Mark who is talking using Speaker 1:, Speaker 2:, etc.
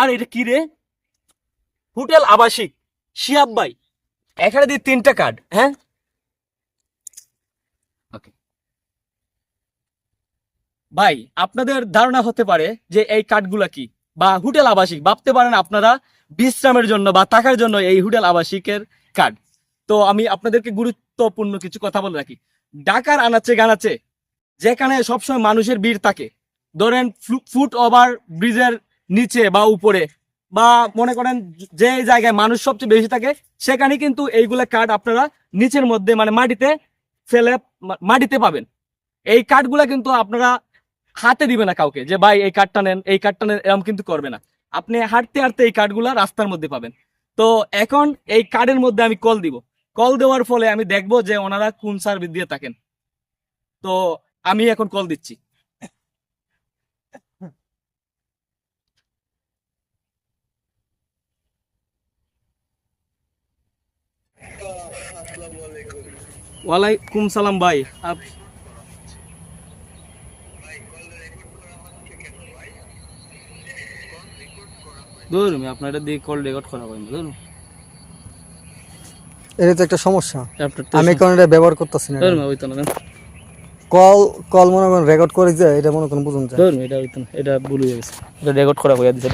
Speaker 1: আর এটা কি রে? হোটেল আবাসিক। শিয়াব ভাই, এখানে দিয়ে তিনটা কার্ড হ্যাঁ? ভাই, আপনাদের ধারণা হতে পারে যে এই কার্ডগুলা কি? বা হোটেল আবাসিক, ভাবতে পারেন আপনারা বিশ্রামের জন্য বা থাকার জন্য এই হোটেল আবাসিকের কার্ড তো আমি আপনাদেরকে গুরুত্বপূর্ণ কিছু কথা বলে রাখি। ঢাকার আনাচে গানাচে যেখানে সবসময় মানুষের ভিড় থাকে। ধরেন ফুট ওভার ব্রিজের নিচে বা উপরে বা মনে করেন যে জায়গায় মানুষ সবচেয়ে বেশি থাকে, সেখানে কিন্তু এইগুলা কাঠ আপনারা নিচের মধ্যে মানে মাটিতে ফেলে মাটিতে পাবেন। এই কার্ডগুলা কিন্তু আপনারা হাতে দিবে না কাউকে যে, ভাই, এই কাঠটা নেন, এই কার্ডটা নেন, এরকম কিন্তু করবে না। আপনি হাঁটতে হাঁটতে এই কার্ডগুলা রাস্তার মধ্যে পাবেন। তো এখন এই কার্ডের মধ্যে আমি কল দিব। কল দেওয়ার ফলে আমি দেখব যে ওনারা কোন সার্ভিস দিয়ে থাকেন। তো আমি এখন কল দিচ্ছি। ওয়ালাইকুম সালাম ভাই ধরুন আপনার এটা দিয়ে কল রেকর্ড করা হয়নি ধরুন।
Speaker 2: এটা তো একটা সমস্যা। আমি কারণ এটা ব্যবহার করতেছি না।
Speaker 1: ওই তো না
Speaker 2: কল কল মনে করেন রেকর্ড করে যে এটা মনে করেন বুঝুন যায়।
Speaker 1: এটা এটা ভুল হয়ে গেছে। এটা রেকর্ড করা হয়ে দিছে